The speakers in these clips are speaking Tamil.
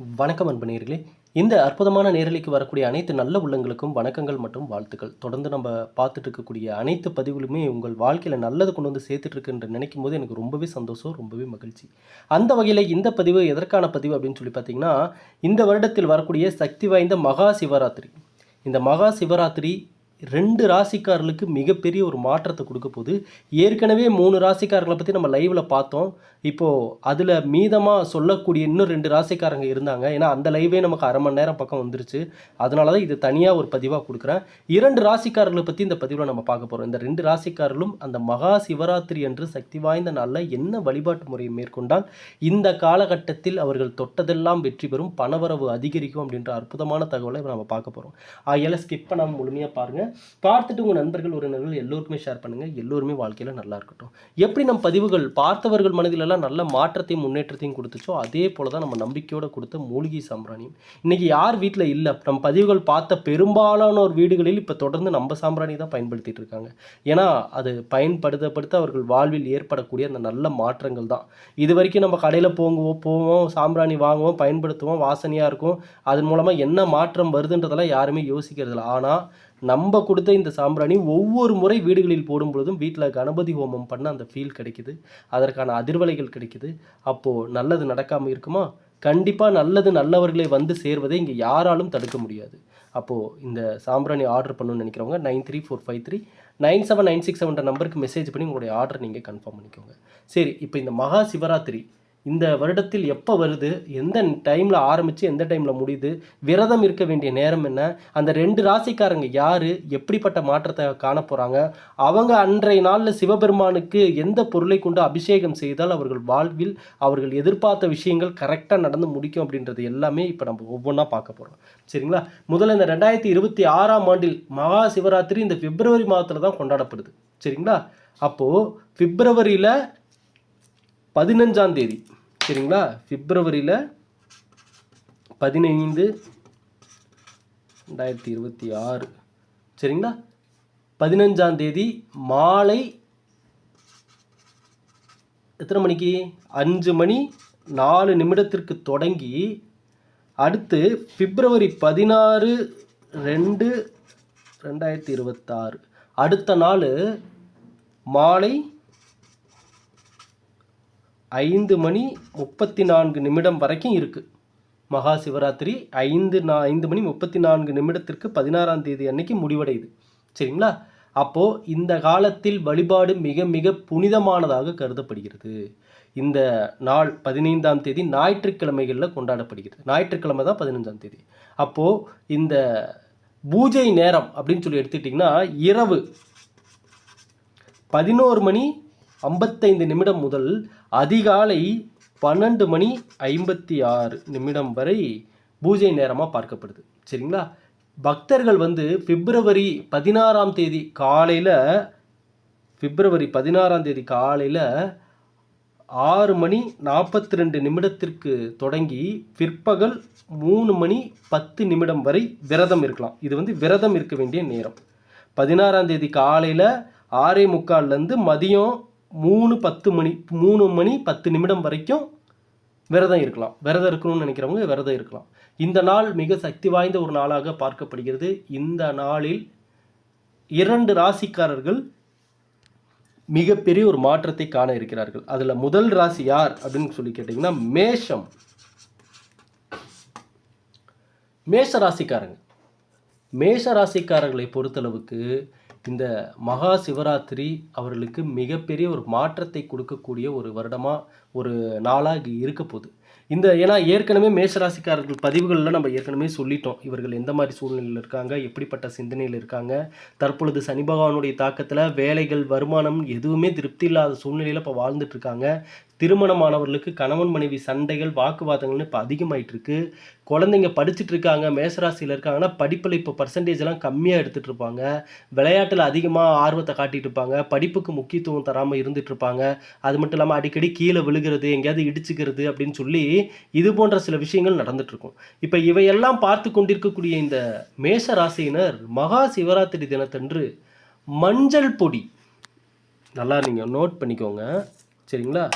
வணக்கம் அன்பு இந்த அற்புதமான நேரலைக்கு வரக்கூடிய அனைத்து நல்ல உள்ளங்களுக்கும் வணக்கங்கள் மற்றும் வாழ்த்துக்கள். தொடர்ந்து நம்ம பார்த்துட்டு இருக்கக்கூடிய அனைத்து பதிவுகளுமே உங்கள் வாழ்க்கையில் நல்லது கொண்டு வந்து சேர்த்துட்டு இருக்குன்ற நினைக்கும் போது எனக்கு ரொம்பவே சந்தோஷம் ரொம்பவே மகிழ்ச்சி. அந்த வகையில் இந்த பதிவு எதற்கான பதிவு அப்படின்னு சொல்லி பார்த்தீங்கன்னா இந்த வருடத்தில் வரக்கூடிய சக்தி வாய்ந்த மகா சிவராத்திரி. இந்த மகா சிவராத்திரி ரெண்டு ராசிக்காரர்களுக்கு மிகப்பெரிய ஒரு மாற்றத்தை கொடுக்க போகுது. ஏற்கனவே மூணு ராசிக்காரர்களை பற்றி நம்ம லைவில் பார்த்தோம். இப்போது அதில் மீதமாக சொல்லக்கூடிய இன்னும் ரெண்டு ராசிக்காரங்க இருந்தாங்க. ஏன்னா அந்த லைவே நமக்கு அரை மணி நேரம் பக்கம் வந்துருச்சு. அதனால தான் இது தனியாக ஒரு பதிவாக கொடுக்குறேன். இரண்டு ராசிக்காரர்களை பற்றி இந்த பதிவில் நம்ம பார்க்க போகிறோம் இந்த ரெண்டு ராசிக்காரர்களும் அந்த மகா சிவராத்திரி என்று சக்தி வாய்ந்த நாளில் என்ன வழிபாட்டு முறையை மேற்கொண்டால் இந்த காலகட்டத்தில் அவர்கள் தொட்டதெல்லாம் வெற்றி பெறும்? பணவரவு அதிகரிக்கும் அப்படின்ற அற்புதமான தகவலை நம்ம பார்க்க போகிறோம் ஆகையால் ஸ்கிப் பண்ணாமல் முழுமையாக பாருங்கள் பார்த்துட்டு உங்கள் நண்பர்கள் உறவினர்கள் எல்லோருக்குமே ஷேர் பண்ணுங்கள் எல்லோருமே வாழ்க்கையில் நல்லா இருக்கட்டும். எப்படி நம் பதிவுகள் பார்த்தவர்கள் மனதிலெல்லாம் நல்ல மாற்றத்தையும் முன்னேற்றத்தையும் கொடுத்துச்சோ அதே போல தான் நம்ம நம்பிக்கையோடு கொடுத்த மூலிகை சாம்பிராணியும். இன்றைக்கி யார் வீட்டில் இல்லை நம்ம பதிவுகள் பார்த்த பெரும்பாலானோர் வீடுகளில் இப்போ தொடர்ந்து நம்ம சாம்பிராணி தான் பயன்படுத்திட்டு இருக்காங்க. ஏன்னா அது பயன்படுத்தப்படுத்த அவர்கள் வாழ்வில் ஏற்படக்கூடிய அந்த நல்ல மாற்றங்கள் தான். இது வரைக்கும் நம்ம கடையில் போங்குவோம் போவோம் சாம்பிராணி வாங்குவோம் பயன்படுத்துவோம் வாசனையாக இருக்கும். அதன் மூலமாக என்ன மாற்றம் வருதுன்றதெல்லாம் யாருமே யோசிக்கிறதில்ல. ஆனால் நம்ம கொடுத்த இந்த சாம்பிராணி ஒவ்வொரு முறை வீடுகளில் போடும் பொழுதும் வீட்டில் கணபதி ஹோமம் பண்ண அந்த ஃபீல் கிடைக்குது. அதற்கான அதிர்வலைகள் கிடைக்குது. அப்போது நல்லது நடக்காமல் இருக்குமா? கண்டிப்பாக நல்லது நல்லவர்களை வந்து சேர்வதை இங்கே யாராலும் தடுக்க முடியாது. அப்போது இந்த சாம்பிராணி ஆர்டர் பண்ணணும்னு நினைக்கிறவங்க nine three four five three nine seven nine six செவன்ற நம்பருக்கு மெசேஜ் பண்ணி உங்களுடைய ஆர்டர் நீங்கள் கன்ஃபார்ம் பண்ணிக்கோங்க. சரி இப்போ இந்த மகா சிவராத்திரி இந்த வருடத்தில் எப்போ வருது? எந்த டைமில் ஆரம்பித்து எந்த டைமில் முடியுது? விரதம் இருக்க வேண்டிய நேரம் என்ன? அந்த ரெண்டு ராசிக்காரங்க யார்? எப்படிப்பட்ட மாற்றத்தை காண போகிறாங்க அவங்க அன்றைய நாளில் சிவபெருமானுக்கு எந்த பொருளை கொண்டு அபிஷேகம் செய்தால் அவர்கள் வாழ்வில் அவர்கள் எதிர்பார்த்த விஷயங்கள் கரெக்டாக நடந்து முடிக்கும் அப்படின்றது எல்லாமே இப்போ நம்ம ஒவ்வொன்றா பார்க்க போகிறோம் சரிங்களா? முதல்ல இந்த ரெண்டாயிரத்தி இருபத்தி ஆறாம் ஆண்டில் மகா சிவராத்திரி இந்த பிப்ரவரி மாதத்தில் தான் கொண்டாடப்படுது. சரிங்களா? அப்போது பிப்ரவரியில் பதினஞ்சாம் தேதி. சரிங்களா? பிப்ரவரியில் பதினைந்து ரெண்டாயிரத்தி இருபத்தி ஆறு. சரிங்களா? பதினஞ்சாம் தேதி மாலை எத்தனை மணிக்கு? அஞ்சு மணி நாலு நிமிடத்திற்கு தொடங்கி அடுத்து பிப்ரவரி பதினாறு ரெண்டு ரெண்டாயிரத்தி இருபத்தாறு. அடுத்த நாள் மாலை ஐந்து மணி முப்பத்தி நான்கு நிமிடம் வரைக்கும் இருக்குது மகா சிவராத்திரி ஐந்து நா ஐந்து மணி முப்பத்தி நான்கு நிமிடத்திற்கு பதினாறாம் தேதி அன்னைக்கு முடிவடையுது. சரிங்களா? அப்போது இந்த காலத்தில் வழிபாடு மிக மிக புனிதமானதாக கருதப்படுகிறது. இந்த நாள் பதினைந்தாம் தேதி ஞாயிற்றுக்கிழமைகளில் கொண்டாடப்படுகிறது. ஞாயிற்றுக்கிழமை தான் பதினஞ்சாம் தேதி. அப்போது இந்த பூஜை நேரம் அப்படின்னு சொல்லி எடுத்துக்கிட்டிங்கன்னா இரவு பதினோரு மணி ஐம்பத்தைந்து நிமிடம் முதல் அதிகாலை பன்னெண்டு மணி ஐம்பத்தி ஆறு நிமிடம் வரை பூஜை நேரமாக பார்க்கப்படுது. சரிங்களா? பக்தர்கள் வந்து பிப்ரவரி பதினாறாம் தேதி காலையில் பிப்ரவரி பதினாறாம் தேதி காலையில் ஆறு மணி நாற்பத்தி ரெண்டு நிமிடத்திற்கு தொடங்கி பிற்பகல் மூணு மணி பத்து நிமிடம் வரை விரதம் இருக்கலாம். இது வந்து விரதம் இருக்க வேண்டிய நேரம். பதினாறாம் தேதி காலையில் ஆறே முக்கால்லேருந்து மதியம் மூணு பத்து மணி மூணு மணி பத்து நிமிடம் வரைக்கும் விரதம் இருக்கலாம். விரதம் இருக்கணும்னு நினைக்கிறவங்க விரதம் இருக்கலாம். இந்த நாள் மிக சக்தி வாய்ந்த ஒரு நாளாக பார்க்கப்படுகிறது. இந்த நாளில் இரண்டு ராசிக்காரர்கள் மிகப்பெரிய ஒரு மாற்றத்தை காண இருக்கிறார்கள். அதில் முதல் ராசி யார் அப்படின்னு சொல்லி கேட்டிங்கன்னா மேஷம். மேஷ ராசிக்காரங்க. மேஷ ராசிக்காரர்களை பொறுத்தளவுக்கு இந்த மகா சிவராத்திரி அவர்களுக்கு மிகப்பெரிய ஒரு மாற்றத்தை கொடுக்கக்கூடிய ஒரு வருடமாக ஒரு நாளாக இருக்க போகுது. இந்த ஏன்னா ஏற்கனவே மேஷராசிக்காரர்கள் பதிவுகளில் நம்ம ஏற்கனவே சொல்லிட்டோம். இவர்கள் எந்த மாதிரி சூழ்நிலையில் இருக்காங்க எப்படிப்பட்ட சிந்தனையில் இருக்காங்க தற்பொழுது சனி பகவானுடைய தாக்கத்தில் வேலைகள் வருமானம் எதுவுமே திருப்தி இல்லாத சூழ்நிலையில் இப்போ வாழ்ந்துட்டுருக்காங்க திருமணமானவர்களுக்கு கணவன் மனைவி சண்டைகள் வாக்குவாதங்கள்னு இப்போ அதிகமாயிட்டு இருக்கு குழந்தைங்க படிச்சுட்டு இருக்காங்க மேசராசியில் இருக்காங்கன்னா படிப்பில் இப்போ பர்சன்டேஜ் எல்லாம் கம்மியாக எடுத்துகிட்டு இருப்பாங்க. விளையாட்டில் அதிகமாக ஆர்வத்தை காட்டிட்டு இருப்பாங்க. படிப்புக்கு முக்கியத்துவம் தராமல் இருந்துட்டு இருப்பாங்க. அது மட்டும் இல்லாமல் அடிக்கடி கீழே விழுகிறது எங்கேயாவது இடிச்சுக்கிறது அப்படின்னு சொல்லி இது போன்ற சில விஷயங்கள் நடந்துட்டு இருக்கும் இப்போ இவையெல்லாம் பார்த்து கொண்டிருக்கக்கூடிய இந்த மேஷ ராசியினர் மகா சிவராத்திரி தினத்தன்று மஞ்சள் பொடி. நல்லா நீங்கள் நோட் பண்ணிக்கோங்க. சரிங்களா?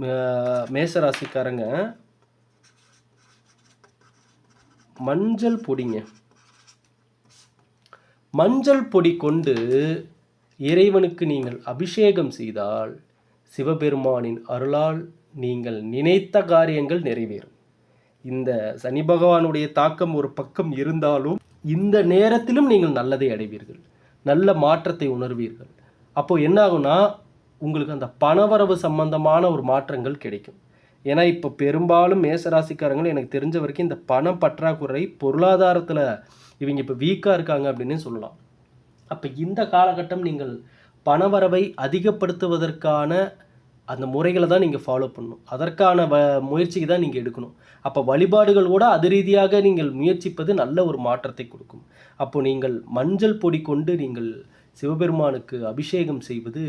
மே- ராசிக்காரங்க மஞ்சள் பொடிங்க. மஞ்சள் பொடி கொண்டு இறைவனுக்கு நீங்கள் அபிஷேகம் செய்தால் சிவபெருமானின் அருளால் நீங்கள் நினைத்த காரியங்கள் நிறைவேறும். இந்த சனி பகவானுடைய தாக்கம் ஒரு பக்கம் இருந்தாலும் இந்த நேரத்திலும் நீங்கள் நல்லதை அடைவீர்கள். நல்ல மாற்றத்தை உணர்வீர்கள். அப்போது என்ன ஆகும்னா உங்களுக்கு அந்த பணவரவு சம்பந்தமான ஒரு மாற்றங்கள் கிடைக்கும். ஏன்னா இப்போ பெரும்பாலும் மேசராசிக்காரங்கள் எனக்கு தெரிஞ்ச வரைக்கும் இந்த பணம் பற்றாக்குறை பொருளாதாரத்தில் இவங்க இப்போ வீக்காக இருக்காங்க அப்படின்னு சொல்லலாம். அப்போ இந்த காலகட்டம் நீங்கள் பணவரவை அதிகப்படுத்துவதற்கான அந்த முறைகளை தான் நீங்கள் ஃபாலோ பண்ணணும். அதற்கான வ முயற்சிக்கு தான் நீங்கள் எடுக்கணும். அப்போ வழிபாடுகள் கூட அது ரீதியாக நீங்கள் முயற்சிப்பது நல்ல ஒரு மாற்றத்தை கொடுக்கும். அப்போ நீங்கள் மஞ்சள் பொடி கொண்டு நீங்கள் சிவபெருமானுக்கு அபிஷேகம் செய்வது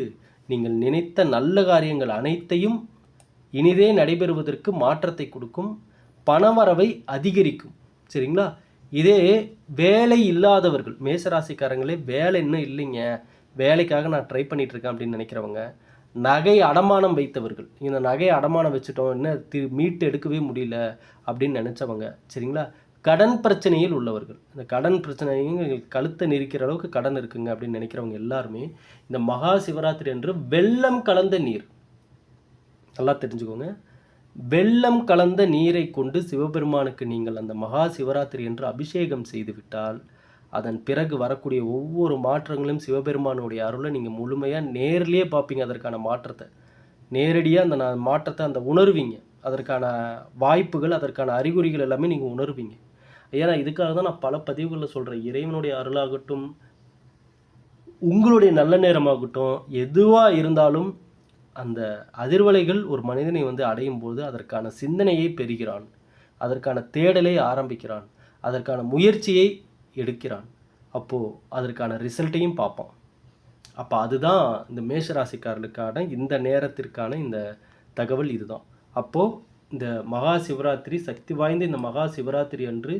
நீங்கள் நினைத்த நல்ல காரியங்கள் அனைத்தையும் இனிதே நடைபெறுவதற்கு மாற்றத்தை கொடுக்கும். பணவரவை அதிகரிக்கும். சரிங்களா? இதே வேலை இல்லாதவர்கள் மேசராசிக்காரங்களே வேலை இன்னும் இல்லைங்க. வேலைக்காக நான் ட்ரை பண்ணிகிட்ருக்கேன் இருக்கேன் அப்படின்னு நினைக்கிறவங்க நகை அடமானம் வைத்தவர்கள். இந்த நகை அடமானம் வச்சுட்டோம். என்ன தி மீட்டு எடுக்கவே முடியல அப்படின்னு நினச்சவங்க சரிங்களா? கடன் பிரச்சனையில் உள்ளவர்கள். இந்த கடன் பிரச்சனையும் எங்களுக்கு கழுத்தை நெரிக்கிற அளவுக்கு கடன் இருக்குங்க அப்படின்னு நினைக்கிறவங்க எல்லாருமே இந்த மகா சிவராத்திரி என்று வெள்ளம் கலந்த நீர். நல்லா தெரிஞ்சுக்கோங்க. வெள்ளம் கலந்த நீரை கொண்டு சிவபெருமானுக்கு நீங்கள் அந்த மகா சிவராத்திரி என்று அபிஷேகம் செய்துவிட்டால் அதன் பிறகு வரக்கூடிய ஒவ்வொரு மாற்றங்களும் சிவபெருமானுடைய அருளை நீங்கள் முழுமையாக நேர்லேயே பார்ப்பீங்க அதற்கான மாற்றத்தை. நேரடியாக அந்த நான் மாற்றத்தை அந்த உணர்வீங்க. அதற்கான வாய்ப்புகள் அதற்கான அறிகுறிகள் எல்லாமே நீங்கள் உணர்வீங்க. ஏன்னா இதுக்காக தான் நான் பல பதிவுகளில் சொல்கிறேன் இறைவனுடைய அருளாகட்டும் உங்களுடைய நல்ல நேரமாகட்டும் எதுவாக இருந்தாலும் அந்த அதிர்வலைகள் ஒரு மனிதனை வந்து அடையும் போது அதற்கான சிந்தனையை பெறுகிறான். அதற்கான தேடலை ஆரம்பிக்கிறான். அதற்கான முயற்சியை எடுக்கிறான். அப்போது அதற்கான ரிசல்ட்டையும் பார்ப்பான். அப்போ அதுதான் இந்த மேஷராசிக்காரர்களுக்கான இந்த நேரத்திற்கான இந்த தகவல் இதுதான். அப்போது இந்த மகா சிவராத்திரி சக்தி வாய்ந்த இந்த மகா சிவராத்திரி அன்று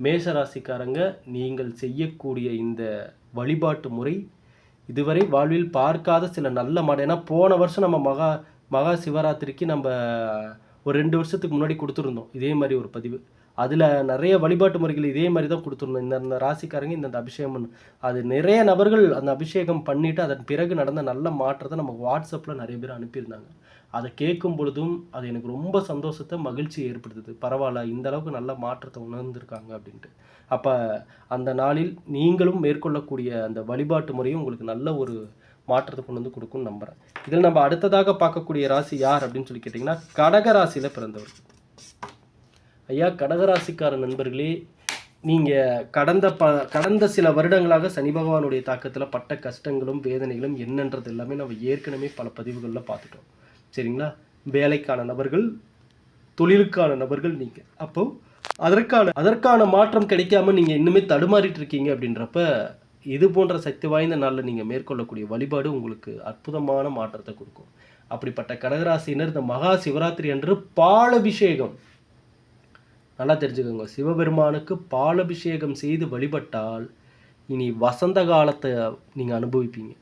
மேஷராசிக்காரங்க நீங்கள் செய்யக்கூடிய இந்த வழிபாட்டு முறை இதுவரை வாழ்வில் பார்க்காத சில நல்ல மாடல் ஏன்னா போன வருஷம் நம்ம மகா மகா சிவராத்திரிக்கு நம்ம ஒரு ரெண்டு வருஷத்துக்கு முன்னாடி கொடுத்துருந்தோம். இதே மாதிரி ஒரு பதிவு. அதில் நிறைய வழிபாட்டு முறைகள் இதே மாதிரி தான் கொடுத்துருந்தோம் இந்த இந்த ராசிக்காரங்க இந்த அபிஷேகம் அது நிறைய நபர்கள் அந்த அபிஷேகம் பண்ணிவிட்டு அதன் பிறகு நடந்த நல்ல மாற்றத்தை நமக்கு வாட்ஸ்அப்பில் நிறைய பேர் அனுப்பியிருந்தாங்க. அதை கேட்கும் பொழுதும் அது எனக்கு ரொம்ப சந்தோஷத்தை மகிழ்ச்சி ஏற்படுத்துது. பரவாயில்ல இந்த அளவுக்கு நல்ல மாற்றத்தை உணர்ந்திருக்காங்க அப்படின்ட்டு. அப்போ அந்த நாளில் நீங்களும் மேற்கொள்ளக்கூடிய அந்த வழிபாட்டு முறையும் உங்களுக்கு நல்ல ஒரு மாற்றத்தை கொண்டு வந்து கொடுக்கும்னு நம்புகிறேன் இதில் நம்ம அடுத்ததாக பார்க்கக்கூடிய ராசி யார் அப்படின்னு சொல்லி கேட்டிங்கன்னா கடக ராசியில் பிறந்தவர். ஐயா கடகராசிக்கார நண்பர்களே நீங்கள் கடந்த ப கடந்த சில வருடங்களாக சனி பகவானுடைய தாக்கத்தில் பட்ட கஷ்டங்களும் வேதனைகளும் என்னன்றது எல்லாமே நம்ம ஏற்கனவே பல பதிவுகளில் பார்த்துட்டோம். சரிங்களா? வேலைக்கான நபர்கள் தொழிலுக்கான நபர்கள் நீங்கள் அப்போ அதற்கான அதற்கான மாற்றம் கிடைக்காம நீங்கள் இன்னுமே தடுமாறிட்டு இருக்கீங்க அப்படின்றப்ப இது போன்ற சக்தி வாய்ந்த நாளில் நீங்கள் மேற்கொள்ளக்கூடிய வழிபாடு உங்களுக்கு அற்புதமான மாற்றத்தை கொடுக்கும். அப்படிப்பட்ட கடகராசினர் இந்த மகா சிவராத்திரி அன்று பாலபிஷேகம். நல்லா தெரிஞ்சுக்கோங்க. சிவபெருமானுக்கு பாலபிஷேகம் செய்து வழிபட்டால் இனி வசந்த காலத்தை நீங்கள் அனுபவிப்பீங்க.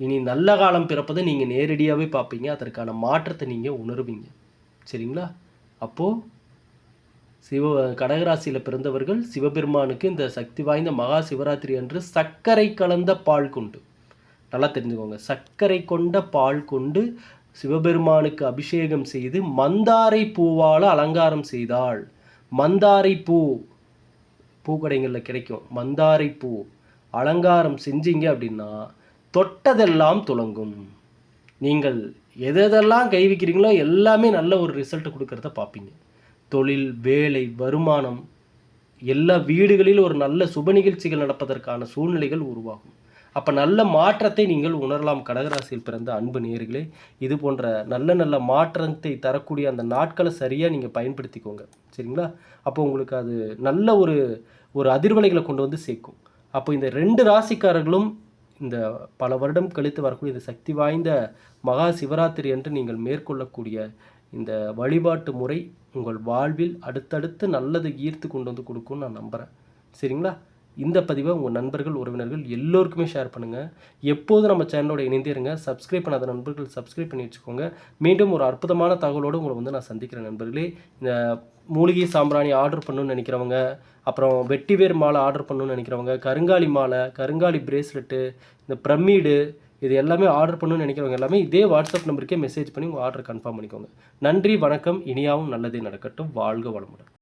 இனி நல்ல காலம் பிறப்பதை நீங்கள் நேரடியாகவே பார்ப்பீங்க. அதற்கான மாற்றத்தை நீங்கள் உணருவீங்க. சரிங்களா? அப்போது சிவ கடகராசியில் பிறந்தவர்கள் சிவபெருமானுக்கு இந்த சக்தி வாய்ந்த மகா சிவராத்திரி அன்று சர்க்கரை கலந்த பால் கொண்டு நல்லா தெரிஞ்சுக்கோங்க. சர்க்கரை கொண்ட பால் கொண்டு சிவபெருமானுக்கு அபிஷேகம் செய்து மந்தாரை பூவால் அலங்காரம் செய்தாள் மந்தாரை பூ பூக்கடைகளில் கிடைக்கும். மந்தாரை பூ அலங்காரம் செஞ்சீங்க அப்படின்னா தொட்டதெல்லாம் துலங்கும் நீங்கள் எதெல்லாம் கை வைக்கிறீங்களோ எல்லாமே நல்ல ஒரு ரிசல்ட் கொடுக்கறத பார்ப்பீங்க. தொழில் வேலை வருமானம் எல்லா வீடுகளிலும் ஒரு நல்ல சுப நிகழ்ச்சிகள் நடப்பதற்கான சூழ்நிலைகள் உருவாகும். அப்போ நல்ல மாற்றத்தை நீங்கள் உணரலாம். கடகராசியில் பிறந்த அன்பு நேர்களே இது போன்ற நல்ல நல்ல மாற்றத்தை தரக்கூடிய அந்த நாட்களை சரியாக நீங்கள் பயன்படுத்திக்கோங்க. சரிங்களா? அப்போ உங்களுக்கு அது நல்ல ஒரு ஒரு அதிர்வலைகளை கொண்டு வந்து சேர்க்கும். அப்போ இந்த ரெண்டு ராசிக்காரர்களும் இந்த பல வருடம் கழித்து வரக்கூடிய இந்த சக்தி வாய்ந்த மகா சிவராத்திரி என்று நீங்கள் மேற்கொள்ளக்கூடிய இந்த வழிபாட்டு முறை உங்கள் வாழ்வில் அடுத்தடுத்து நல்லது ஈர்த்து கொண்டு வந்து கொடுக்கும்னு நான் நம்புகிறேன் சரிங்களா? இந்த பதிவை உங்கள் நண்பர்கள் உறவினர்கள் எல்லோருக்குமே ஷேர் பண்ணுங்கள் எப்போதும் நம்ம சேனலோட இணைந்திருங்க. சப்ஸ்கிரைப் பண்ணாத நண்பர்கள் சப்ஸ்கிரைப் பண்ணி வச்சுக்கோங்க. மீண்டும் ஒரு அற்புதமான தகவலோடு உங்களை வந்து நான் சந்திக்கிறேன் நண்பர்களே. இந்த மூலிகை சாம்பிராணி ஆர்டர் பண்ணணும்னு நினைக்கிறவங்க அப்புறம் வெட்டிவேர் மாலை ஆர்டர் பண்ணணும்னு நினைக்கிறவங்க கருங்காலி மாலை கருங்காலி பிரேஸ்லெட்டு இந்த பிரமீடு இது எல்லாமே ஆர்டர் பண்ணணும்னு நினைக்கிறவங்க எல்லாமே இதே வாட்ஸ்அப் நம்பருக்கே மெசேஜ் பண்ணி உங்கள் ஆர்டர் கன்ஃபார்ம் பண்ணிக்கோங்க. நன்றி வணக்கம். இனியாவும் நல்லதே நடக்கட்டும். வாழ்க வளமுடன்.